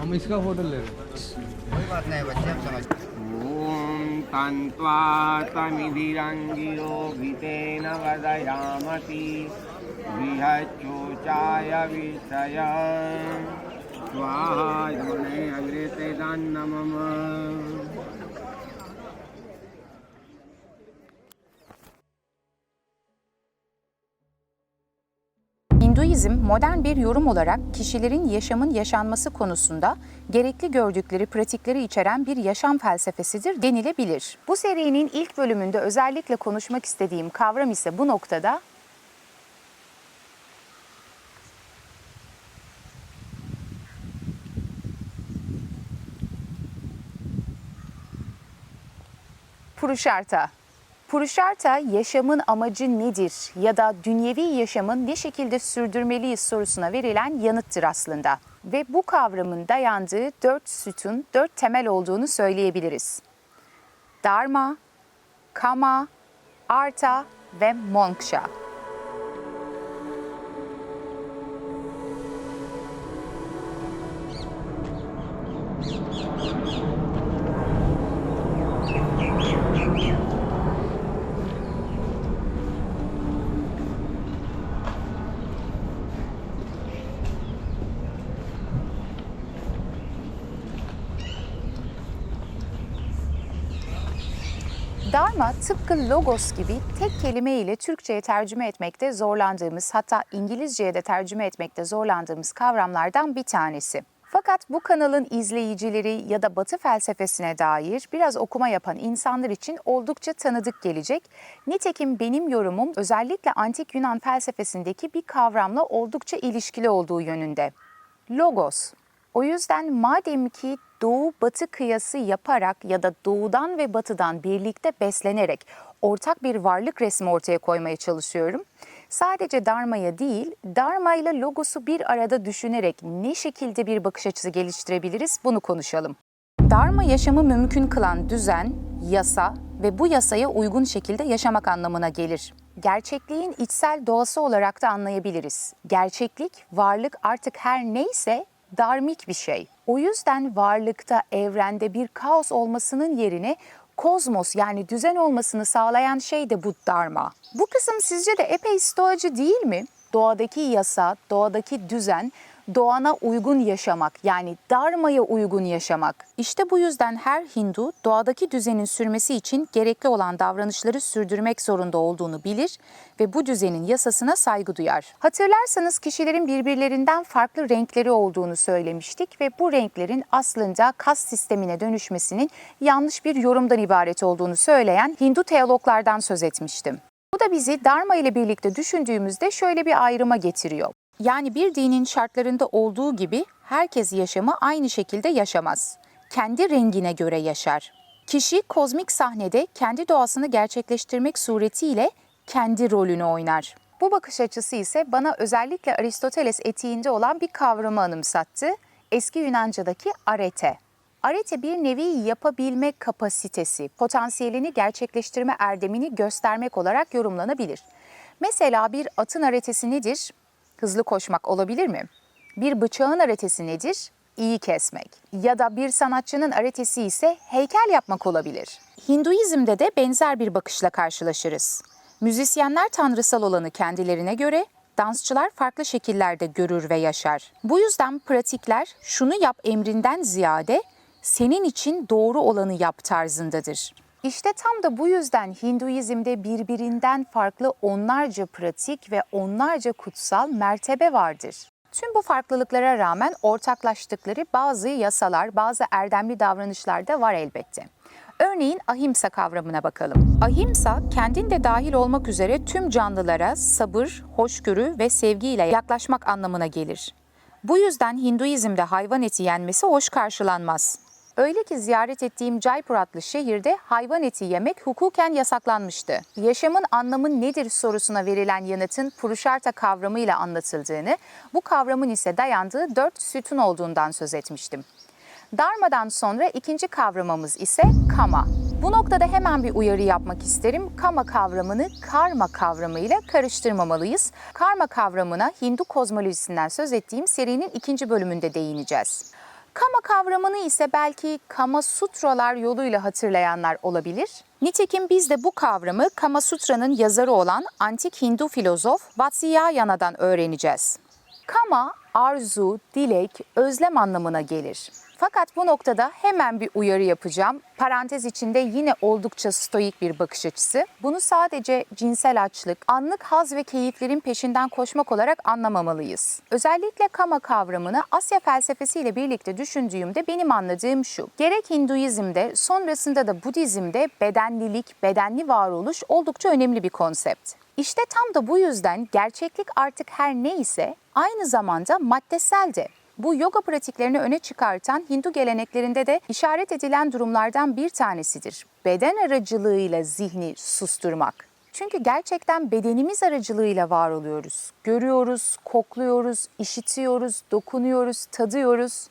हम इसका फ़ोटो ले रहे कोई बात नहीं बच्चे हम समझ ॐ तन्त्वा तमिधिरङ्गिरो भीतेन वदयामति विहच्चोचाय विषय। स्वाहा योने अग्रेते Ateizm modern bir yorum olarak kişilerin yaşamın yaşanması konusunda gerekli gördükleri pratikleri içeren bir yaşam felsefesidir denilebilir. Bu serinin ilk bölümünde özellikle konuşmak istediğim kavram ise bu noktada Purushartha Purushartha yaşamın amacı nedir ya da dünyevi yaşamın ne şekilde sürdürmeliyiz sorusuna verilen yanıttır aslında. Ve bu kavramın dayandığı dört sütun, dört temel olduğunu söyleyebiliriz. Dharma, Kama, Artha ve Moksha. Dharma tıpkı logos gibi tek kelime ile Türkçe'ye tercüme etmekte zorlandığımız hatta İngilizce'ye de tercüme etmekte zorlandığımız kavramlardan bir tanesi. Fakat bu kanalın izleyicileri ya da Batı felsefesine dair biraz okuma yapan insanlar için oldukça tanıdık gelecek. Nitekim benim yorumum özellikle antik Yunan felsefesindeki bir kavramla oldukça ilişkili olduğu yönünde. Logos. O yüzden madem ki doğu batı kıyası yaparak ya da doğudan ve batıdan birlikte beslenerek ortak bir varlık resmi ortaya koymaya çalışıyorum. Sadece Dharma'ya değil, Dharma ile Logos'u bir arada düşünerek ne şekilde bir bakış açısı geliştirebiliriz bunu konuşalım. Dharma yaşamı mümkün kılan düzen, yasa ve bu yasaya uygun şekilde yaşamak anlamına gelir. Gerçekliğin içsel doğası olarak da anlayabiliriz. Gerçeklik, varlık artık her neyse darmik bir şey. O yüzden varlıkta, evrende bir kaos olmasının yerine kozmos yani düzen olmasını sağlayan şey de bu dharma. Bu kısım sizce de epey stoacı değil mi? Doğadaki yasa, doğadaki düzen, doğana uygun yaşamak yani dharmaya uygun yaşamak. İşte bu yüzden her Hindu doğadaki düzenin sürmesi için gerekli olan davranışları sürdürmek zorunda olduğunu bilir ve bu düzenin yasasına saygı duyar. Hatırlarsanız kişilerin birbirlerinden farklı renkleri olduğunu söylemiştik ve bu renklerin aslında kas sistemine dönüşmesinin yanlış bir yorumdan ibaret olduğunu söyleyen Hindu teologlardan söz etmiştim. Bu da bizi Dharma ile birlikte düşündüğümüzde şöyle bir ayrıma getiriyor. Yani bir dinin şartlarında olduğu gibi herkes yaşamı aynı şekilde yaşamaz. Kendi rengine göre yaşar. Kişi kozmik sahnede kendi doğasını gerçekleştirmek suretiyle kendi rolünü oynar. Bu bakış açısı ise bana özellikle Aristoteles etiğinde olan bir kavramı anımsattı. Eski Yunanca'daki arete. Arete bir nevi yapabilme kapasitesi, potansiyelini gerçekleştirme erdemini göstermek olarak yorumlanabilir. Mesela bir atın aretesi nedir? Hızlı koşmak olabilir mi? Bir bıçağın aretesi nedir? İyi kesmek. Ya da bir sanatçının aretesi ise heykel yapmak olabilir. Hinduizm'de de benzer bir bakışla karşılaşırız. Müzisyenler tanrısal olanı kendilerine göre, dansçılar farklı şekillerde görür ve yaşar. Bu yüzden pratikler şunu yap emrinden ziyade senin için doğru olanı yap tarzındadır. İşte tam da bu yüzden Hinduizm'de birbirinden farklı onlarca pratik ve onlarca kutsal mertebe vardır. Tüm bu farklılıklara rağmen ortaklaştıkları bazı yasalar, bazı erdemli davranışlar da var elbette. Örneğin ahimsa kavramına bakalım. Ahimsa kendinde dahil olmak üzere tüm canlılara sabır, hoşgörü ve sevgiyle yaklaşmak anlamına gelir. Bu yüzden Hinduizm'de hayvan eti yenmesi hoş karşılanmaz. Öyle ki ziyaret ettiğim Jaipur adlı şehirde hayvan eti yemek hukuken yasaklanmıştı. Yaşamın anlamı nedir sorusuna verilen yanıtın Purushartha kavramıyla anlatıldığını, bu kavramın ise dayandığı dört sütun olduğundan söz etmiştim. Dharma'dan sonra ikinci kavramımız ise Kama. Bu noktada hemen bir uyarı yapmak isterim. Kama kavramını karma kavramıyla karıştırmamalıyız. Karma kavramına Hindu kozmolojisinden söz ettiğim serinin ikinci bölümünde değineceğiz. Kama kavramını ise belki Kama Sutralar yoluyla hatırlayanlar olabilir. Nitekim biz de bu kavramı Kama Sutra'nın yazarı olan antik Hindu filozof Vatsyayana'dan öğreneceğiz. Kama, arzu, dilek, özlem anlamına gelir. Fakat bu noktada hemen bir uyarı yapacağım. Parantez içinde yine oldukça stoik bir bakış açısı. Bunu sadece cinsel açlık, anlık haz ve keyiflerin peşinden koşmak olarak anlamamalıyız. Özellikle kama kavramını Asya felsefesiyle birlikte düşündüğümde benim anladığım şu. Gerek Hinduizm'de sonrasında da Budizm'de bedenlilik, bedenli varoluş oldukça önemli bir konsept. İşte tam da bu yüzden gerçeklik artık her neyse aynı zamanda maddesel de. Bu yoga pratiklerini öne çıkartan Hindu geleneklerinde de işaret edilen durumlardan bir tanesidir. Beden aracılığıyla zihni susturmak. Çünkü gerçekten bedenimiz aracılığıyla var oluyoruz. Görüyoruz, kokluyoruz, işitiyoruz, dokunuyoruz, tadıyoruz.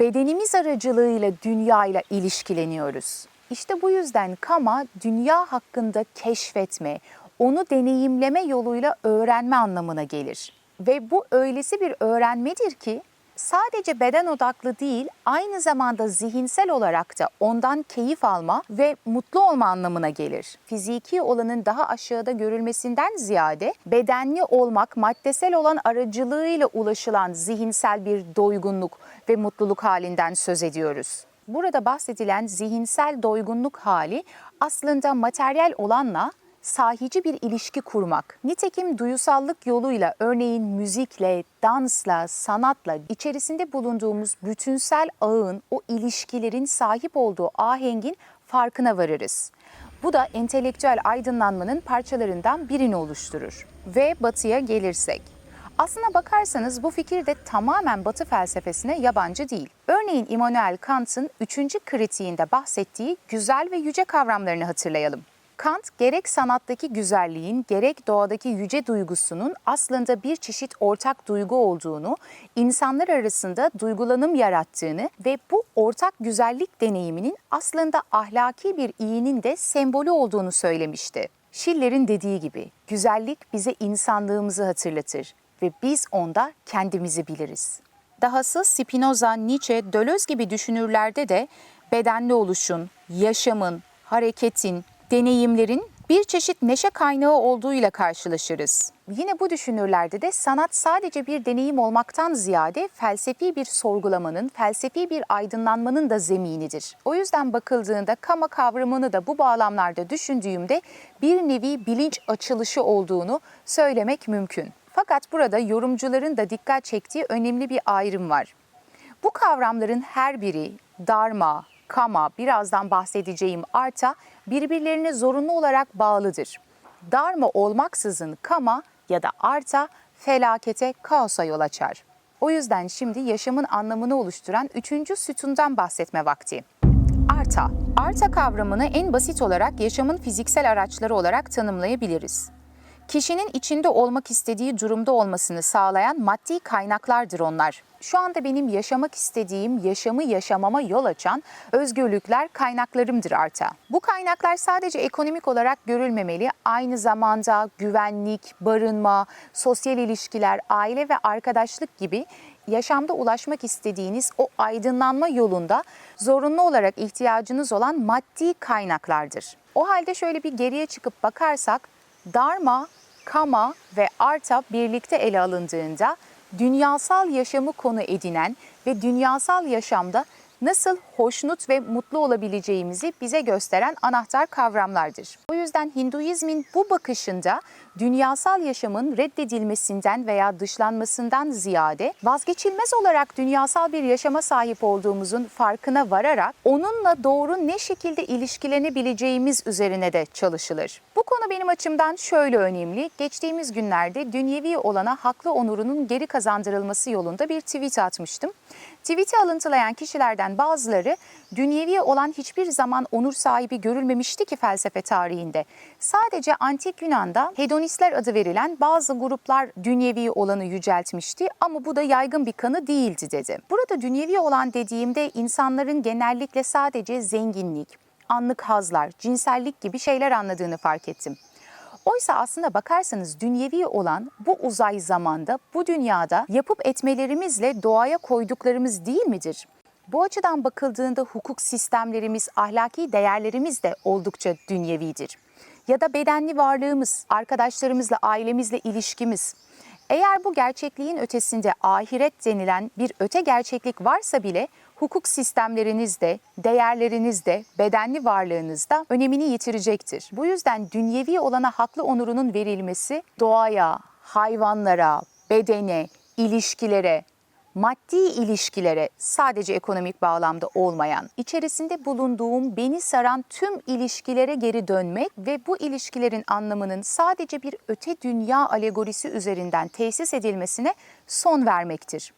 Bedenimiz aracılığıyla dünyayla ilişkileniyoruz. İşte bu yüzden kama dünya hakkında keşfetme, onu deneyimleme yoluyla öğrenme anlamına gelir. Ve bu öylesi bir öğrenmedir ki sadece beden odaklı değil, aynı zamanda zihinsel olarak da ondan keyif alma ve mutlu olma anlamına gelir. Fiziki olanın daha aşağıda görülmesinden ziyade bedenli olmak, maddesel olan aracılığıyla ulaşılan zihinsel bir doygunluk ve mutluluk halinden söz ediyoruz. Burada bahsedilen zihinsel doygunluk hali aslında materyal olanla sahici bir ilişki kurmak. Nitekim duyusallık yoluyla örneğin müzikle, dansla, sanatla içerisinde bulunduğumuz bütünsel ağın, o ilişkilerin sahip olduğu ahengin farkına varırız. Bu da entelektüel aydınlanmanın parçalarından birini oluşturur. Ve batıya gelirsek. Aslına bakarsanız bu fikir de tamamen Batı felsefesine yabancı değil. Örneğin Immanuel Kant'ın üçüncü kritiğinde bahsettiği güzel ve yüce kavramlarını hatırlayalım. Kant gerek sanattaki güzelliğin gerek doğadaki yüce duygusunun aslında bir çeşit ortak duygu olduğunu, insanlar arasında duygulanım yarattığını ve bu ortak güzellik deneyiminin aslında ahlaki bir iyinin de sembolü olduğunu söylemişti. Schiller'in dediği gibi güzellik bize insanlığımızı hatırlatır ve biz onda kendimizi biliriz. Dahası Spinoza, Nietzsche, Deleuze gibi düşünürlerde de bedenli oluşun, yaşamın, hareketin, deneyimlerin bir çeşit neşe kaynağı olduğuyla karşılaşırız. Yine bu düşünürlerde de sanat sadece bir deneyim olmaktan ziyade felsefi bir sorgulamanın, felsefi bir aydınlanmanın da zeminidir. O yüzden bakıldığında kama kavramını da bu bağlamlarda düşündüğümde bir nevi bilinç açılışı olduğunu söylemek mümkün. Fakat burada yorumcuların da dikkat çektiği önemli bir ayrım var. Bu kavramların her biri dharma, kama, birazdan bahsedeceğim arta birbirlerine zorunlu olarak bağlıdır. Dharma olmaksızın kama ya da arta felakete, kaosa yol açar. O yüzden şimdi yaşamın anlamını oluşturan üçüncü sütundan bahsetme vakti. Arta. Arta kavramını en basit olarak yaşamın fiziksel araçları olarak tanımlayabiliriz kişinin içinde olmak istediği durumda olmasını sağlayan maddi kaynaklardır onlar. Şu anda benim yaşamak istediğim, yaşamı yaşamama yol açan özgürlükler kaynaklarımdır arta. Bu kaynaklar sadece ekonomik olarak görülmemeli, aynı zamanda güvenlik, barınma, sosyal ilişkiler, aile ve arkadaşlık gibi yaşamda ulaşmak istediğiniz o aydınlanma yolunda zorunlu olarak ihtiyacınız olan maddi kaynaklardır. O halde şöyle bir geriye çıkıp bakarsak Dharma, Kama ve Arta birlikte ele alındığında dünyasal yaşamı konu edinen ve dünyasal yaşamda nasıl hoşnut ve mutlu olabileceğimizi bize gösteren anahtar kavramlardır. O yüzden Hinduizmin bu bakışında dünyasal yaşamın reddedilmesinden veya dışlanmasından ziyade vazgeçilmez olarak dünyasal bir yaşama sahip olduğumuzun farkına vararak onunla doğru ne şekilde ilişkilenebileceğimiz üzerine de çalışılır. Bu konu benim açımdan şöyle önemli. Geçtiğimiz günlerde dünyevi olana haklı onurunun geri kazandırılması yolunda bir tweet atmıştım. Tweet'i alıntılayan kişilerden bazıları dünyevi olan hiçbir zaman onur sahibi görülmemişti ki felsefe tarihinde. Sadece antik Yunan'da hedonistler adı verilen bazı gruplar dünyevi olanı yüceltmişti ama bu da yaygın bir kanı değildi dedi. Burada dünyevi olan dediğimde insanların genellikle sadece zenginlik, anlık hazlar, cinsellik gibi şeyler anladığını fark ettim. Oysa aslında bakarsanız dünyevi olan bu uzay zamanda, bu dünyada yapıp etmelerimizle doğaya koyduklarımız değil midir? Bu açıdan bakıldığında hukuk sistemlerimiz, ahlaki değerlerimiz de oldukça dünyevidir. Ya da bedenli varlığımız, arkadaşlarımızla, ailemizle ilişkimiz. Eğer bu gerçekliğin ötesinde ahiret denilen bir öte gerçeklik varsa bile hukuk sistemleriniz de, değerleriniz de, bedenli varlığınız da önemini yitirecektir. Bu yüzden dünyevi olana haklı onurunun verilmesi doğaya, hayvanlara, bedene, ilişkilere, maddi ilişkilere sadece ekonomik bağlamda olmayan, içerisinde bulunduğum beni saran tüm ilişkilere geri dönmek ve bu ilişkilerin anlamının sadece bir öte dünya alegorisi üzerinden tesis edilmesine son vermektir.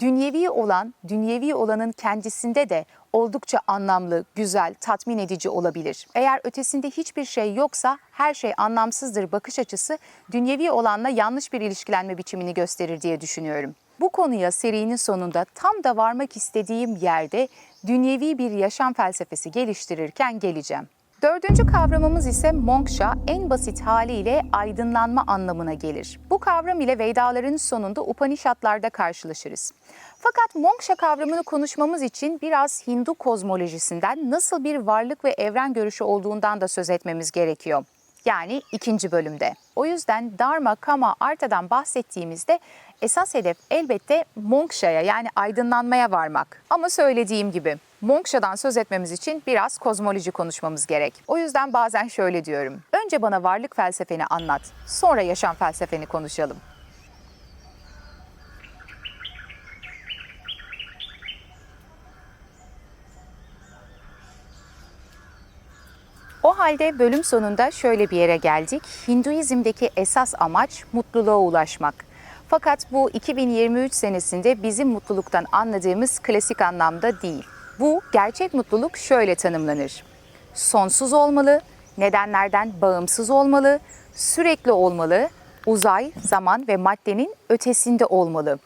Dünyevi olan, dünyevi olanın kendisinde de oldukça anlamlı, güzel, tatmin edici olabilir. Eğer ötesinde hiçbir şey yoksa her şey anlamsızdır bakış açısı dünyevi olanla yanlış bir ilişkilenme biçimini gösterir diye düşünüyorum. Bu konuya serinin sonunda tam da varmak istediğim yerde dünyevi bir yaşam felsefesi geliştirirken geleceğim. Dördüncü kavramımız ise moksha en basit haliyle aydınlanma anlamına gelir. Bu kavram ile Vedaların sonunda Upanishadlarda karşılaşırız. Fakat moksha kavramını konuşmamız için biraz Hindu kozmolojisinden nasıl bir varlık ve evren görüşü olduğundan da söz etmemiz gerekiyor. Yani ikinci bölümde. O yüzden Dharma, Kama, Arta'dan bahsettiğimizde esas hedef elbette Moksha'ya yani aydınlanmaya varmak. Ama söylediğim gibi Moksha'dan söz etmemiz için biraz kozmoloji konuşmamız gerek. O yüzden bazen şöyle diyorum. Önce bana varlık felsefeni anlat, sonra yaşam felsefeni konuşalım. O halde bölüm sonunda şöyle bir yere geldik. Hinduizm'deki esas amaç mutluluğa ulaşmak. Fakat bu 2023 senesinde bizim mutluluktan anladığımız klasik anlamda değil. Bu gerçek mutluluk şöyle tanımlanır. Sonsuz olmalı, nedenlerden bağımsız olmalı, sürekli olmalı, uzay, zaman ve maddenin ötesinde olmalı.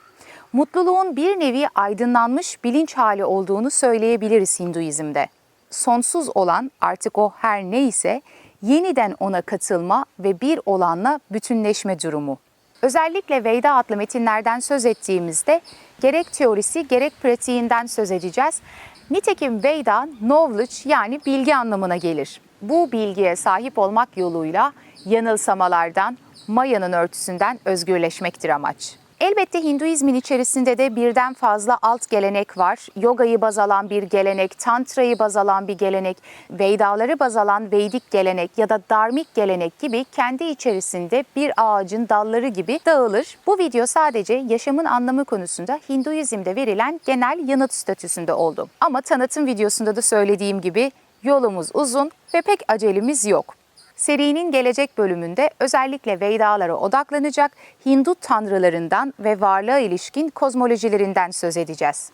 Mutluluğun bir nevi aydınlanmış bilinç hali olduğunu söyleyebiliriz Hinduizm'de sonsuz olan artık o her neyse yeniden ona katılma ve bir olanla bütünleşme durumu. Özellikle Veda adlı metinlerden söz ettiğimizde gerek teorisi gerek pratiğinden söz edeceğiz. Nitekim Veda knowledge yani bilgi anlamına gelir. Bu bilgiye sahip olmak yoluyla yanılsamalardan, Maya'nın örtüsünden özgürleşmektir amaç. Elbette Hinduizmin içerisinde de birden fazla alt gelenek var. Yogayı baz alan bir gelenek, tantrayı baz alan bir gelenek, Vedaları baz alan Veydik gelenek ya da Darmik gelenek gibi kendi içerisinde bir ağacın dalları gibi dağılır. Bu video sadece yaşamın anlamı konusunda Hinduizm'de verilen genel yanıt statüsünde oldu. Ama tanıtım videosunda da söylediğim gibi yolumuz uzun ve pek acelemiz yok. Serinin gelecek bölümünde özellikle Vedalara odaklanacak Hindu tanrılarından ve varlığa ilişkin kozmolojilerinden söz edeceğiz.